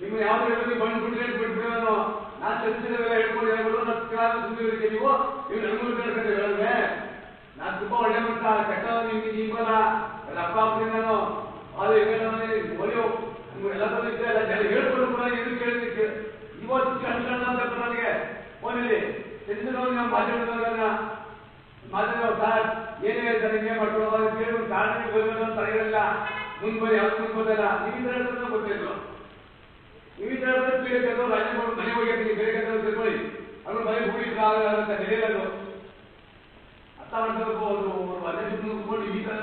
ನಿಮ್ಗೆ ಯಾವ್ದು ಹೇಳಿ ಬಂದು ಇದು- ಇದು- ಇದು ಬೇರೆ ಅರ್ಥ ಇಲ್ಲ. ಹೊಡ್ಕೊಳ್ತೀನಿ ಬಿಡಿ, ಹೊಡ್ಕೊಳ್ತಲ್ಲ. ಇದು ಇಟ್ಕೊಳ್ತಾ ಇರೋ. ಹೊಡ್ಕೊಳ್ತಲ್ಲ ಬಿಡಿ. ಈ ಇಟ್ಕೊಳ್ಳೋ ಸ್ಪೀಕರ್ ಹಾಕಲಿ. ಇದು ಅರ್ಥ ಇರೋ. ಅರ್ಥ ಇಲ್ಲ. ಹೊಡ್ಕೊಳ್ತಲ್ಲ. ನಾವ್ ಯಾಕಂದ್ರೆ ನಮ್ಮ ಮಧ್ಯಕ್ಕೆ ಗೊತ್ತು, ನಮ್ಮ ಸ್ವಲ್ಪ ಸಿಬ್ಬಂದಿ ಗೊತ್ತು ಅಂತ ಯಾರಿಗೆ ನಿಮ್ಗೆ. ನನಗೆ ಗೊತ್ತಾಗೋದು ನೀವು ಇಷ್ಟು ಸಣ್ಣ ಸಣ್ಣ ಬುದ್ಧಿ ಗೊತ್ತಾಗೋದು ಅದೆಲ್ಲ ತಪ್ಪು. ನಾನು ಚರ್ಚಿಸಿದವೆಲ್ಲ ಹೇಳ್ಕೊಂಡು ಹೇಳ್ಬೋದು ನಾನು ಕ್ಲಾಸ್ ಸುದ್ದಿಗೆ ನೀವು ನೀವು ನನಗೂ ಕೇಳ್ಕೊಂಡು ಹೇಳಿದ್ರೆ ನಾನು ತುಂಬಾ ಒಳ್ಳೆ ಮಟ್ಟ ಕೆಟ್ಟ ನಿಮ್ಗೆ ನಿಮ್ಮಲ್ಲ ಎಲ್ಲ ಅಪ್ಪ ಅಪ್ಪನಿಂದ ನಾನು ಅದು ಈಗ ಒಲಿಯೋ ಎಲ್ಲ ಜನ ಹೇಳ್ಕೊಂಡು ಕೂಡ ಏನು ಕೇಳಿದ್ದಕ್ಕೆ ಇವತ್ತು ಕಣ್ಕಣ್ಣ ಅಂತ ನನಗೆ ಫೋನಲ್ಲಿ ಚಂದ್ರನವ್ರು ನಮ್ಮ ಮಾತಾಡಿದಾಗ ಮಾತಾಡೋ ಸರ್ ಏನು ಹೇಳ್ತಾರೆ ಹಿಂಗೆ ಮಾಡ್ಕೊಳ್ಳೋ ಕೇಳಿದ್ರು ಕೇಳಿ ಕಾರಣಕ್ಕೆ ಬರಬೇಕು ಅಂತ ತಡೆಯಲ್ಲ ಮುಂದೆ ಬರೀ ಯಾವ್ದು ಮುಂದೆ ಬರಲ್ಲ ನೀವು ಗೊತ್ತಿದ್ರು ಪೀಡೆ ಕರೆದು ರಾಜ್ಯ ಮಾಡಿ ಮನೆ ಹೋಗಿ ಬೇರೆ ಕರೆದು ತಿಳ್ಕೊಳ್ಳಿ. ಅವ್ರು ಮನೆ ಹುಡುಗಿ ಅಂತ ಅದು. ಅರ್ಥ ಮಾಡ್ಕೋಬೇಕು ಅವರು ಅದೇ ಈ ಥರ